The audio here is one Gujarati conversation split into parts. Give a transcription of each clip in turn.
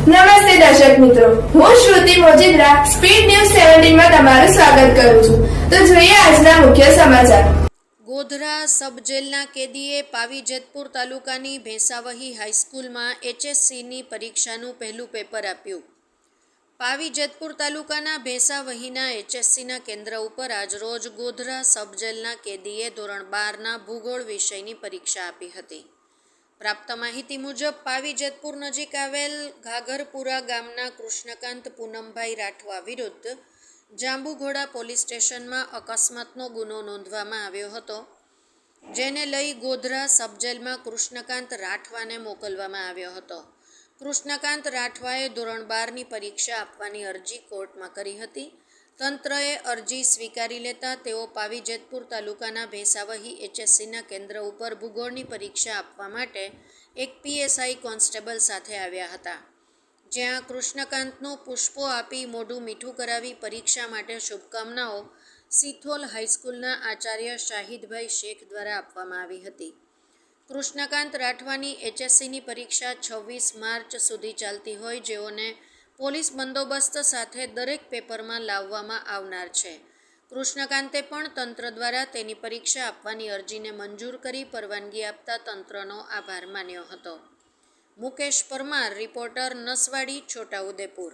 નમસ્તે દર્શક મિત્રો. હું શ્રુતિ મોજીદ્રા, સ્પીડ ન્યૂઝ સેવન્ટીનમાં તમારું સ્વાગત કરું છું. તો જોઈએ આજના મુખ્ય સમાચાર. ગોધરા સબ જેલના કેદીએ પાવી જેતપુર તાલુકાની ભેંસાવહી હાઈસ્કૂલમાં એચએસસીની પરીક્ષાનું પહેલું પેપર આપ્યું. પાવી જેતપુર તાલુકાના ભેંસાવહીના એચએસસીના કેન્દ્ર ઉપર આજરોજ ગોધરા સબ જેલના કેદીએ ધોરણ બારના ભૂગોળ વિષયની પરીક્ષા આપી હતી. પ્રાપ્ત માહિતી મુજબ, પાવી જેતપુર નજીક આવેલ ઘાઘરપુરા ગામના કૃષ્ણકાંત પૂનમભાઈ રાઠવા વિરુદ્ધ જાંબુઘોડા પોલીસ સ્ટેશનમાં અકસ્માતનો ગુનો નોંધવામાં આવ્યો હતો, જેને લઈ ગોધરા સબજેલમાં કૃષ્ણકાંત રાઠવાને મોકલવામાં આવ્યો હતો. કૃષ્ણકાંત રાઠવાએ ધોરણ બારની પરીક્ષા આપવાની અરજી કોર્ટમાં કરી હતી. તંત્રએ અરજી સ્વીકારી લેતા તેઓ પાવી જેતપુર તાલુકાના ભેસાવહી એચએસસીના કેન્દ્ર ઉપર ભૂગોળની પરીક્ષા આપવા માટે એક પીએસઆઈ કોન્સ્ટેબલ સાથે આવ્યા હતા, જ્યાં કૃષ્ણકાંતનું પુષ્પો આપી મોઢું મીઠું કરાવી પરીક્ષા માટે શુભકામનાઓ સિથોલ હાઈસ્કૂલના આચાર્ય શાહિદભાઈ શેખ દ્વારા આપવામાં આવી હતી. કૃષ્ણકાંત રાઠવાની એચએસસીની પરીક્ષા છવ્વીસ માર્ચ સુધી ચાલતી હોય જેઓને પોલીસ બંદોબસ્ત સાથે દરેક પેપરમાં લાવવામાં આવનાર છે. કૃષ્ણકાંતે પણ તંત્ર દ્વારા તેની પરીક્ષા આપવાની અરજીને મંજૂર કરી પરવાનગી આપતા તંત્રનો આભાર માન્યો હતો. મુકેશ પરમાર રિપોર્ટર નસવાડી છોટાઉદેપુર.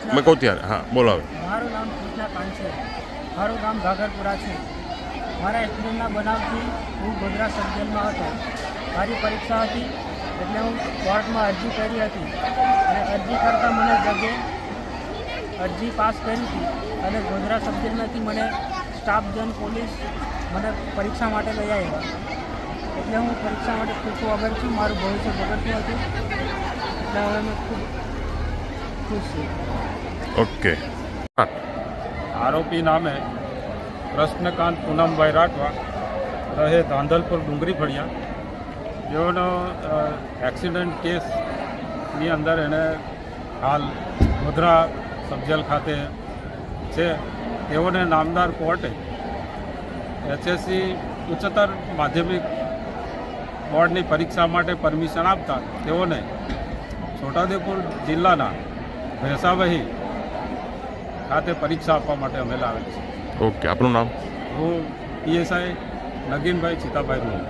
મેં કહું ત્યારે હા બોલો મારું નામ છે. મારું ગામ ઘાઘરપુરા છે. મારા એક્સિડન્ટના બનાવથી હું ગોધરા સબ હતો. મારી પરીક્ષા હતી એટલે હું કોર્ટમાં અરજી કરી હતી. અરજી કરતાં મને જગે અરજી પાસ કરી હતી અને ગોધરા સબ્જેક્ટમાંથી મને સ્ટાફ જન પોલીસ મને પરીક્ષા માટે લઈ આવ્યા. એટલે હું પરીક્ષા માટે ખૂબ ખૂબ છું. મારું ભવિષ્ય બગડતું હતું. એટલે હવે મેં ખૂબ ખુશ છું. ઓકે. આરોપી નામે કૃષ્ણકાંત પૂનમભાઈ રાઠવા રહે ધાંધલપુર ડુંગરી ફળિયા. જેઓનો એક્સિડન્ટ એક્સિડન્ટ કેસની અંદર એણે હાલ ગોધરા સબજેલ ખાતે છે. તેઓને નામદાર કોર્ટે એચએસસી ઉચ્ચતર માધ્યમિક બોર્ડની પરીક્ષા માટે પરમિશન આપતા તેઓને છોટાઉદેપુર જિલ્લાના ભેંસાવહી ખાતે પરીક્ષા આપવા માટે અમે લાવેલ છે. ઓકે આપનું નામ? હું પીએસઆઈ નગીનભાઈ ચિતાભાઈ રૂમ